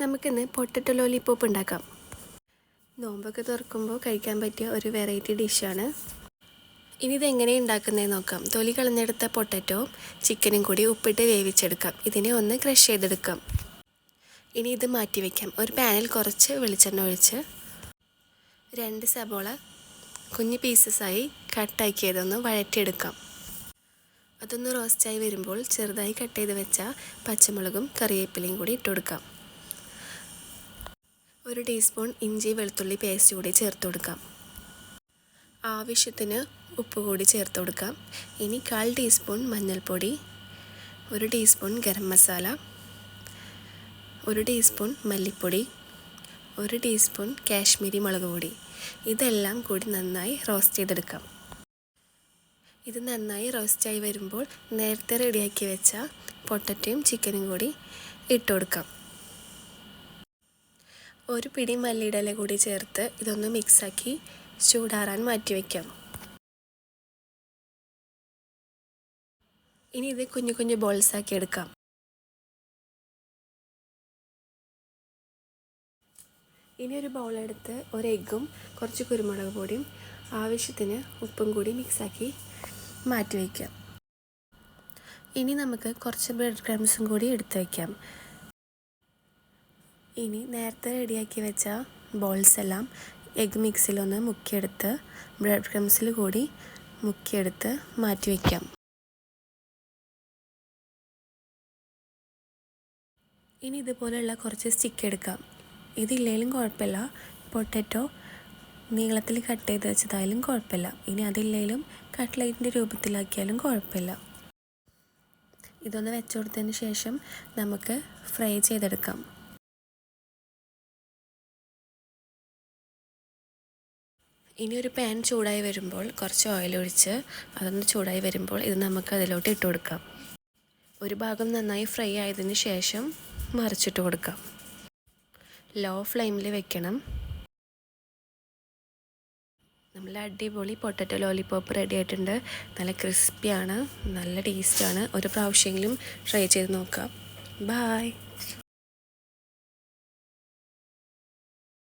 നമുക്കിന്ന് potato lollipop ഉണ്ടാക്കാം. നോമ്പൊക്കെ തുറക്കുമ്പോൾ കഴിക്കാൻ പറ്റിയ ഒരു വെറൈറ്റി ഡിഷാണ്. ഇനി ഇതെങ്ങനെ ഉണ്ടാക്കുന്നതെന്ന് നോക്കാം. തൊലി കളഞ്ഞെടുത്ത പൊട്ടറ്റോ ചിക്കനും കൂടി ഉപ്പിട്ട് വേവിച്ചെടുക്കാം. ഇതിനെ ഒന്ന് ക്രഷ് ചെയ്തെടുക്കാം. ഇനി ഇത് മാറ്റി വയ്ക്കാം ഒരു പാനിൽ കുറച്ച് വെളിച്ചെണ്ണ ഒഴിച്ച് രണ്ട് സബോള കുഞ്ഞു പീസസായി കട്ടാക്കിയതൊന്ന് വഴറ്റിയെടുക്കാം. അതൊന്ന് റോസ്റ്റായി വരുമ്പോൾ ചെറുതായി കട്ട് ചെയ്ത് വെച്ച പച്ചമുളകും കറിവേപ്പിലയും കൂടി ഇട്ട് കൊടുക്കാം. ഒരു ടീസ്പൂൺ ഇഞ്ചി വെളുത്തുള്ളി പേസ്റ്റ് കൂടി ചേർത്ത് കൊടുക്കാം. ആവശ്യത്തിന് ഉപ്പ് കൂടി ചേർത്ത് കൊടുക്കാം. ഇനി കാൽ ടീസ്പൂൺ മഞ്ഞൾപ്പൊടി ഒരു ടീസ്പൂൺ ഗരം മസാല ഒരു ടീസ്പൂൺ മല്ലിപ്പൊടി ഒരു ടീസ്പൂൺ കാശ്മീരി മുളക് പൊടി. ഇതെല്ലാം കൂടി നന്നായി റോസ്റ്റ് ചെയ്തെടുക്കാം. ഇത് നന്നായി റോസ്റ്റായി വരുമ്പോൾ നേരത്തെ റെഡിയാക്കി വെച്ച പൊട്ടറ്റയും ചിക്കനും കൂടി ഇട്ട് കൊടുക്കാം. ഒരു പിടി മല്ലിയിടല കൂടി ചേർത്ത് ഇതൊന്ന് മിക്സാക്കി ചൂടാറാൻ മാറ്റി വയ്ക്കാം. ഇനി ഇത് കുഞ്ഞു കുഞ്ഞു ബോൾസ് ആക്കി എടുക്കാം. ഇനി ഒരു ബൗളെടുത്ത് ഒരു എഗ്ഗും കുറച്ച് കുരുമുളക് പൊടിയും ആവശ്യത്തിന് ഉപ്പും കൂടി മിക്സാക്കി മാറ്റി വയ്ക്കാം. ഇനി നമുക്ക് കുറച്ച് ബ്രെഡ് ക്രംസും കൂടി എടുത്ത് വയ്ക്കാം. ഇനി നേരത്തെ റെഡിയാക്കി വെച്ച ബോൾസ് എല്ലാം എഗ് മിക്സിലൊന്ന് മുക്കിയെടുത്ത് ബ്രെഡ് ക്രംസിൽ കൂടി മുക്കിയെടുത്ത് മാറ്റി വയ്ക്കാം ഇനി ഇതുപോലെയുള്ള കുറച്ച് സ്റ്റിക്ക് എടുക്കാം. ഇതില്ലെങ്കിലും കുഴപ്പമില്ല. പൊട്ടറ്റോ നീളത്തിൽ കട്ട് ചെയ്ത് വെച്ചതായാലും കുഴപ്പമില്ല. ഇനി അതില്ലെങ്കിലും കട്ട്ലൈറ്റിന്റെ രൂപത്തിലാക്കിയാലും കുഴപ്പമില്ല. ഇതൊന്ന് വെച്ചു കൊടുത്തതിന് ശേഷം നമുക്ക് ഫ്രൈ ചെയ്തെടുക്കാം. ഇനി ഒരു പാൻ ചൂടായി വരുമ്പോൾ കുറച്ച് ഓയിൽ ഒഴിച്ച് അതൊന്ന് ചൂടായി വരുമ്പോൾ ഇത് നമുക്ക് അതിലോട്ട് ഇട്ട് കൊടുക്കാം. ഒരു ഭാഗം നന്നായി ഫ്രൈ ആയതിന് ശേഷം മറിച്ചിട്ട് കൊടുക്കാം. ലോ ഫ്ലെയിമിൽ വെക്കണം. നമ്മൾ അടിപൊളി പൊട്ടറ്റോ ലോലിപോപ്പ് റെഡി ആയിട്ടുണ്ട്. നല്ല ക്രിസ്പിയാണ് നല്ല ടേസ്റ്റാണ് ഒരു പ്രാവശ്യമെങ്കിലും ട്രൈ ചെയ്ത് നോക്കാം. ബായ്